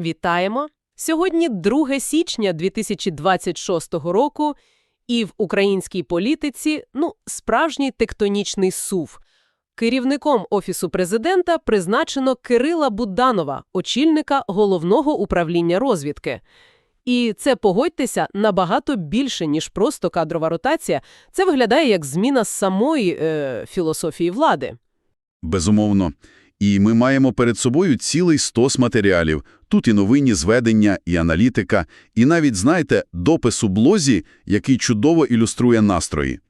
Вітаємо! Сьогодні 2 січня 2026 року, і в українській політиці, ну, справжній тектонічний сув. Керівником Офісу президента призначено Кирила Буданова, очільника Головного управління розвідки. І це, погодьтеся, набагато більше, ніж просто кадрова ротація. Це виглядає як зміна самої е, філософії влади. Безумовно. І ми маємо перед собою цілий стос матеріалів. Тут і новинні зведення, і аналітика, і навіть, знаєте, допис у блозі, який чудово ілюструє настрої.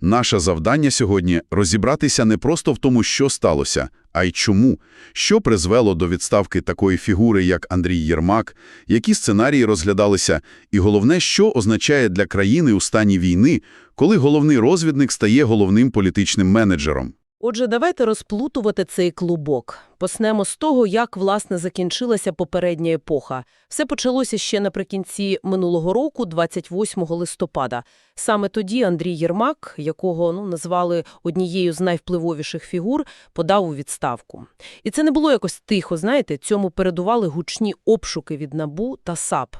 Наше завдання сьогодні – розібратися не просто в тому, що сталося, а й чому, що призвело до відставки такої фігури, як Андрій Єрмак, які сценарії розглядалися, і головне, що означає для країни у стані війни, коли головний розвідник стає головним політичним менеджером. Отже, давайте розплутувати цей клубок. Поснемо з того, як, власне, закінчилася попередня епоха. Все почалося ще наприкінці минулого року, 28 листопада. Саме тоді Андрій Єрмак, якого ну, назвали однією з найвпливовіших фігур, подав у відставку. І це не було якось тихо, знаєте, цьому передували гучні обшуки від НАБУ та САП.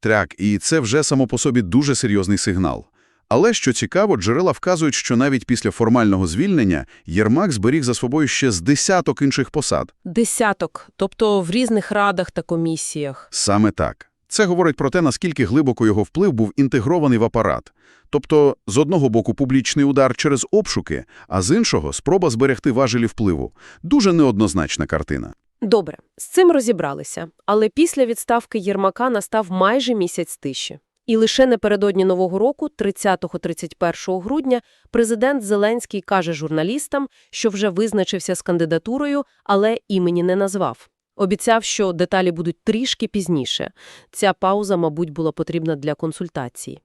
Так, і це вже само по собі дуже серйозний сигнал. Але, що цікаво, джерела вказують, що навіть після формального звільнення Єрмак зберіг за собою ще з десяток інших посад. Десяток, тобто в різних радах та комісіях. Саме так. Це говорить про те, наскільки глибоко його вплив був інтегрований в апарат. Тобто, з одного боку публічний удар через обшуки, а з іншого – спроба зберегти важелі впливу. Дуже неоднозначна картина. Добре, з цим розібралися. Але після відставки Єрмака настав майже місяць тиші. І лише напередодні Нового року, 30-31 грудня, президент Зеленський каже журналістам, що вже визначився з кандидатурою, але імені не назвав. Обіцяв, що деталі будуть трішки пізніше. Ця пауза, мабуть, була потрібна для консультацій.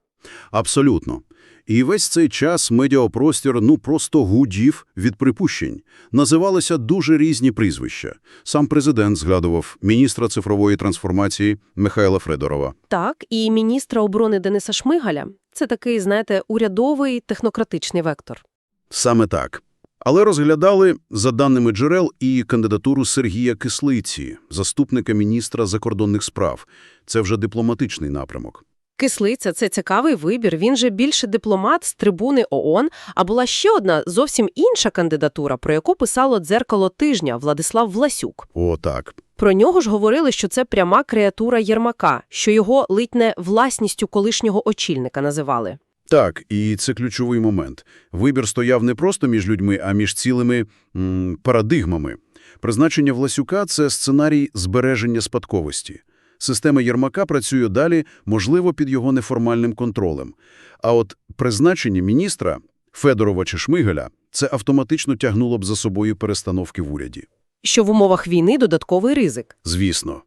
Абсолютно. І весь цей час медіапростір ну просто гудів від припущень. Називалися дуже різні прізвища. Сам президент згадував міністра цифрової трансформації Михайла Фредорова. Так, і міністра оборони Дениса Шмигаля – це такий, знаєте, урядовий технократичний вектор. Саме так. Але розглядали, за даними джерел, і кандидатуру Сергія Кислиці, заступника міністра закордонних справ. Це вже дипломатичний напрямок. Кислиця – це цікавий вибір, він же більше дипломат з трибуни ООН, а була ще одна зовсім інша кандидатура, про яку писало «Дзеркало тижня» Владислав Власюк. О, так. Про нього ж говорили, що це пряма креатура Єрмака, що його ледь не власністю колишнього очільника називали. Так, і це ключовий момент. Вибір стояв не просто між людьми, а між цілими м, парадигмами. Призначення Власюка – це сценарій збереження спадковості. Система Єрмака працює далі, можливо, під його неформальним контролем. А от призначення міністра Федорова чи Шмигаля – це автоматично тягнуло б за собою перестановки в уряді. Що в умовах війни додатковий ризик. Звісно.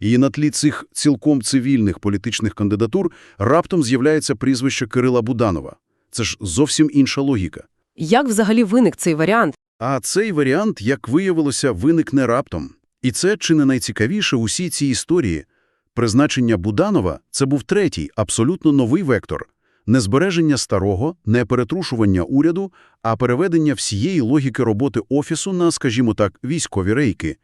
І на тлі цих цілком цивільних політичних кандидатур раптом з'являється прізвище Кирила Буданова. Це ж зовсім інша логіка. Як взагалі виник цей варіант? А цей варіант, як виявилося, виник не раптом. І це чи не найцікавіше у всій цій історії. Призначення Буданова – це був третій, абсолютно новий вектор. Не збереження старого, не перетрушування уряду, а переведення всієї логіки роботи Офісу на, скажімо так, військові рейки.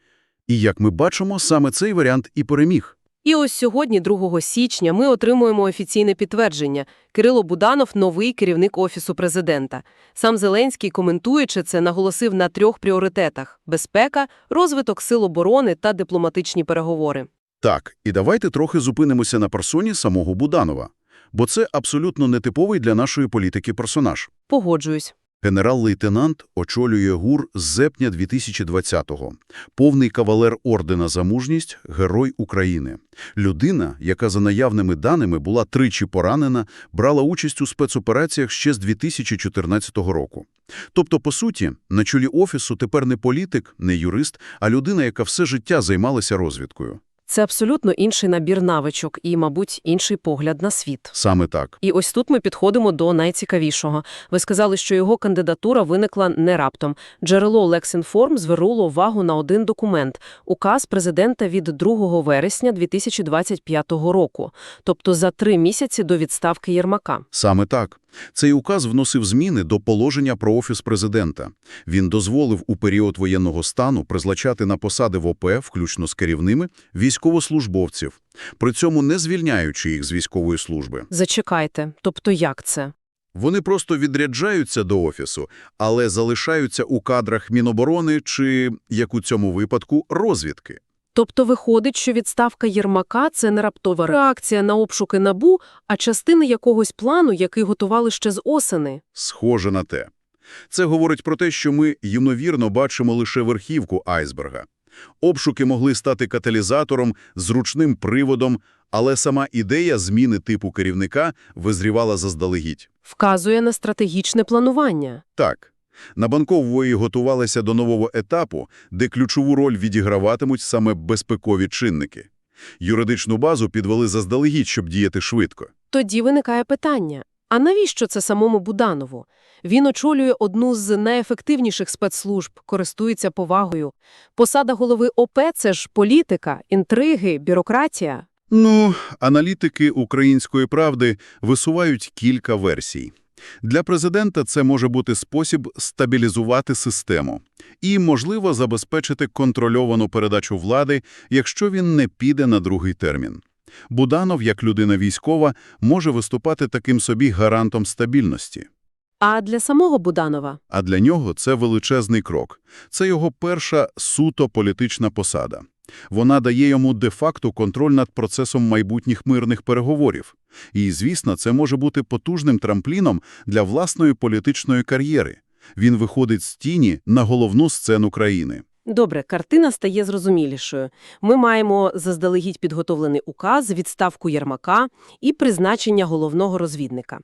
І, як ми бачимо, саме цей варіант і переміг. І ось сьогодні, 2 січня, ми отримуємо офіційне підтвердження. Кирило Буданов – новий керівник Офісу президента. Сам Зеленський, коментуючи це, наголосив на трьох пріоритетах – безпека, розвиток сил оборони та дипломатичні переговори. Так, і давайте трохи зупинимося на персоні самого Буданова. Бо це абсолютно нетиповий для нашої політики персонаж. Погоджуюсь. Генерал-лейтенант очолює ГУР з зепня 2020-го. Повний кавалер ордена за мужність – Герой України. Людина, яка за наявними даними була тричі поранена, брала участь у спецопераціях ще з 2014 року. Тобто, по суті, на чолі Офісу тепер не політик, не юрист, а людина, яка все життя займалася розвідкою. Це абсолютно інший набір навичок і, мабуть, інший погляд на світ. Саме так. І ось тут ми підходимо до найцікавішого. Ви сказали, що його кандидатура виникла не раптом. Джерело Лексінформ звернуло увагу на один документ – указ президента від 2 вересня 2025 року, тобто за три місяці до відставки Єрмака. Саме так. Цей указ вносив зміни до положення про Офіс президента. Він дозволив у період воєнного стану призначати на посади в ОП, включно з керівними, військовослужбовців, при цьому не звільняючи їх з військової служби. Зачекайте, тобто як це? Вони просто відряджаються до Офісу, але залишаються у кадрах Міноборони чи, як у цьому випадку, розвідки. Тобто виходить, що відставка Єрмака – це не раптова реакція на обшуки НАБУ, а частина якогось плану, який готували ще з осени. Схоже на те. Це говорить про те, що ми, ймовірно, бачимо лише верхівку айсберга. Обшуки могли стати каталізатором, зручним приводом, але сама ідея зміни типу керівника визрівала заздалегідь. Вказує на стратегічне планування. Так, на Банкової готувалися до нового етапу, де ключову роль відіграватимуть саме безпекові чинники. Юридичну базу підвели заздалегідь, щоб діяти швидко. Тоді виникає питання. А навіщо це самому Буданову? Він очолює одну з найефективніших спецслужб, користується повагою. Посада голови ОП – це ж політика, інтриги, бюрократія. Ну, аналітики «Української правди» висувають кілька версій. Для президента це може бути спосіб стабілізувати систему і, можливо, забезпечити контрольовану передачу влади, якщо він не піде на другий термін. Буданов, як людина військова, може виступати таким собі гарантом стабільності. А для самого Буданова? А для нього це величезний крок. Це його перша суто політична посада. Вона дає йому де-факто контроль над процесом майбутніх мирних переговорів. І, звісно, це може бути потужним трампліном для власної політичної кар'єри. Він виходить з тіні на головну сцену країни. Добре, картина стає зрозумілішою. Ми маємо заздалегідь підготовлений указ, відставку Єрмака і призначення головного розвідника.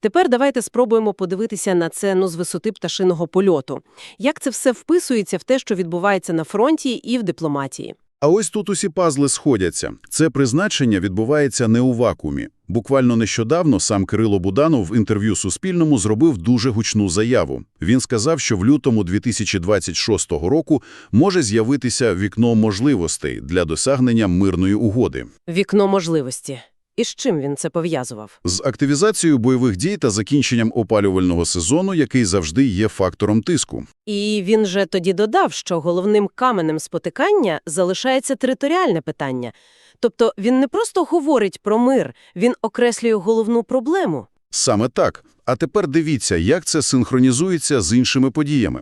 Тепер давайте спробуємо подивитися на це ну, з висоти пташиного польоту. Як це все вписується в те, що відбувається на фронті і в дипломатії? А ось тут усі пазли сходяться. Це призначення відбувається не у вакуумі. Буквально нещодавно сам Кирило Буданов в інтерв'ю Суспільному зробив дуже гучну заяву. Він сказав, що в лютому 2026 року може з'явитися вікно можливостей для досягнення мирної угоди. Вікно можливості. І з чим він це пов'язував? З активізацією бойових дій та закінченням опалювального сезону, який завжди є фактором тиску. І він же тоді додав, що головним каменем спотикання залишається територіальне питання. Тобто він не просто говорить про мир, він окреслює головну проблему. Саме так. А тепер дивіться, як це синхронізується з іншими подіями.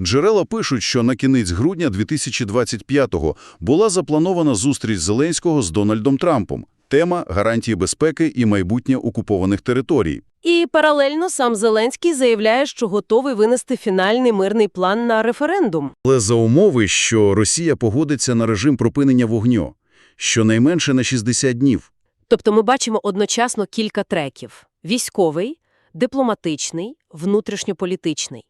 Джерела пишуть, що на кінець грудня 2025-го була запланована зустріч Зеленського з Дональдом Трампом. Тема – гарантії безпеки і майбутнє окупованих територій. І паралельно сам Зеленський заявляє, що готовий винести фінальний мирний план на референдум. Але за умови, що Росія погодиться на режим припинення вогню, щонайменше на 60 днів. Тобто ми бачимо одночасно кілька треків – військовий, дипломатичний, внутрішньополітичний.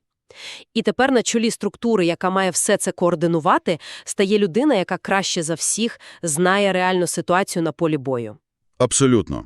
І тепер на чолі структури, яка має все це координувати, стає людина, яка краще за всіх знає реальну ситуацію на полі бою. Абсолютно.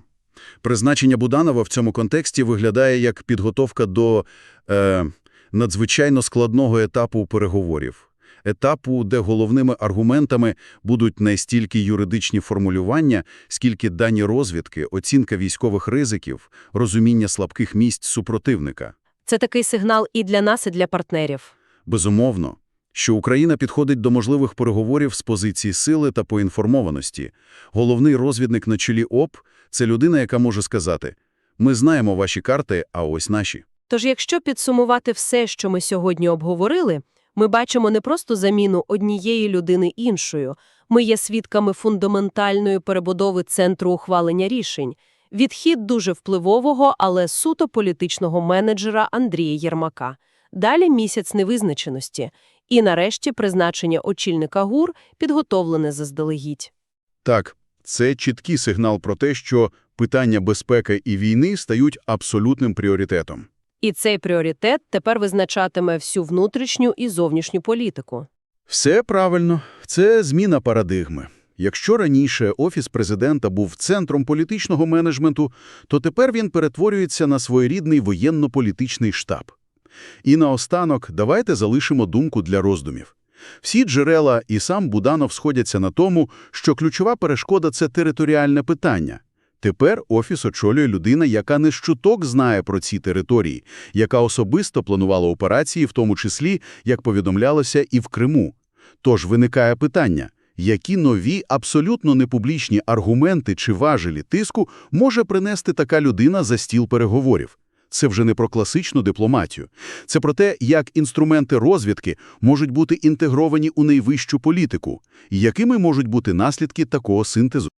Призначення Буданова в цьому контексті виглядає як підготовка до е, надзвичайно складного етапу переговорів. Етапу, де головними аргументами будуть не стільки юридичні формулювання, скільки дані розвідки, оцінка військових ризиків, розуміння слабких місць супротивника. Це такий сигнал і для нас, і для партнерів. Безумовно, що Україна підходить до можливих переговорів з позиції сили та поінформованості. Головний розвідник на чолі ОП – це людина, яка може сказати «Ми знаємо ваші карти, а ось наші». Тож, якщо підсумувати все, що ми сьогодні обговорили, ми бачимо не просто заміну однієї людини іншою. Ми є свідками фундаментальної перебудови центру ухвалення рішень. Відхід дуже впливового, але суто політичного менеджера Андрія Єрмака. Далі місяць невизначеності. І нарешті призначення очільника ГУР підготовлене заздалегідь. Так, це чіткий сигнал про те, що питання безпеки і війни стають абсолютним пріоритетом. І цей пріоритет тепер визначатиме всю внутрішню і зовнішню політику. Все правильно. Це зміна парадигми. Якщо раніше Офіс президента був центром політичного менеджменту, то тепер він перетворюється на своєрідний воєнно-політичний штаб. І наостанок давайте залишимо думку для роздумів. Всі джерела і сам Буданов сходяться на тому, що ключова перешкода – це територіальне питання. Тепер Офіс очолює людина, яка не щуток знає про ці території, яка особисто планувала операції, в тому числі, як повідомлялося, і в Криму. Тож виникає питання, які нові, абсолютно непублічні аргументи чи важелі тиску може принести така людина за стіл переговорів? Це вже не про класичну дипломатію. Це про те, як інструменти розвідки можуть бути інтегровані у найвищу політику, і якими можуть бути наслідки такого синтезу.